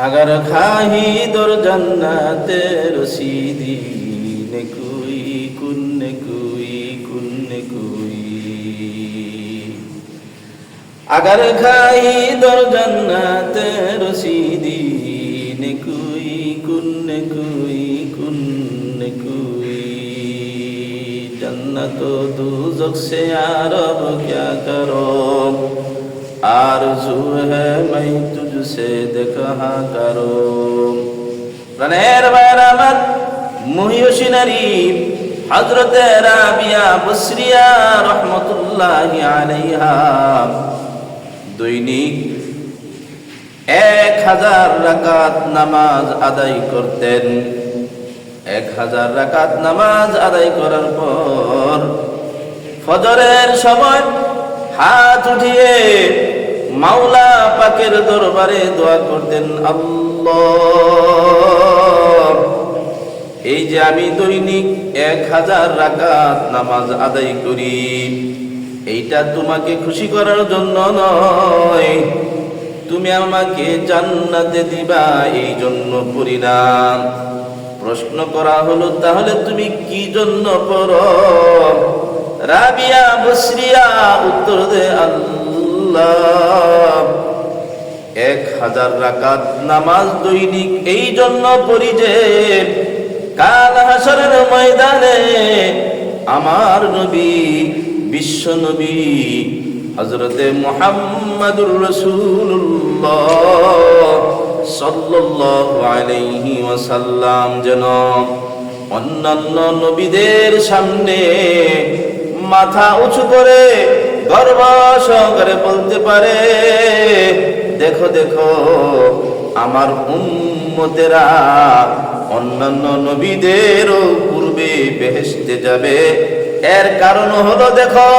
আগর খাহি দোর জন্নাতে রসিদি আগর খাই দর জন্নাতে রসিদি নেকুই কুন কুই কুন কুই জন্নাত দুজক সে আরব ক্যা করব? आरजू है मैं तुझसे देखा करो প্রাণের বাইর আমার মহিয়সিনারি হজরত রাবিয়া বসরিয়া রহমতুল্লাহ আলাইহা দৈনিক এক হাজার রাকাত নামাজ আদায় করতেন এক হাজার রাকাত নামাজ আদায় করার পর ফজরের সময় হাত উঠিয়ে মাওলা পাকের দরবারে দোয়া করতেন, আল্লাহ। এই যে আমি দৈনিক এক হাজার রাকাত নামাজ আদায় করি, এইটা তোমাকে খুশি করার জন্য নয়। তুমি আমাকে জান্নাতে দিবা, এই জন্য না। প্রশ্ন করা হলো, তাহলে তুমি কি জন্য পড়ো? রাবিয়া বসরিয়া উত্তর দে আল্লাহ। এক হাজার রাকাত নামাজ দৈনিক এই জন্য পড়ি যে, কাল হাসরের ময়দানে আমার নবী, বিশ্ব নবী হজরতে মোহাম্মদুর রসুল্লাহ সাল্লাল্লাহু আলাইহি ওয়াসাল্লাম যেন অন্যান্য নবীদের সামনে মাথা উঁচু করে গর্ব সহকারে বলতে পারে, দেখো দেখো, আমার উম্মতেরা অন্যান্য নবীদেরও পূর্বে বেহেশতে যাবে। এর কারণ হলো, দেখো,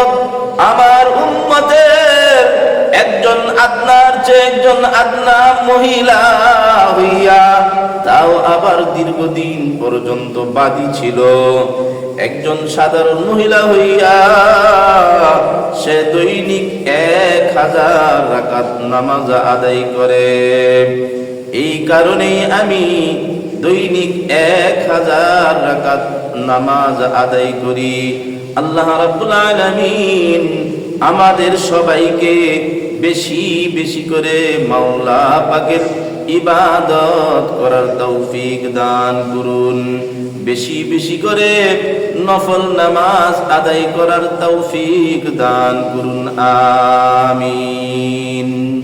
আমার উম্মতের একজন আদনার চেয়ে একজন আদনা মহিলা হইয়া তাও আবার দীর্ঘদিন পর্যন্ত বাদী ছিল। একজন সাধারণ মহিলা হইয়া সে দৈনিক এক হাজার রাকাত নামাজ আদায় করে। এই কারণেই আমি দৈনিক এক হাজার রাকাত নামাজ আদায় করি। আল্লাহ রাব্বুল আলামিন আমাদের সবাইকে বেশি বেশি করে মাওলা পাকের ইবাদত করার তৌফিক দান করুন। বেশি বেশি করে নফল নামাজ আদায় করার তৌফিক দান করুন। আমিন।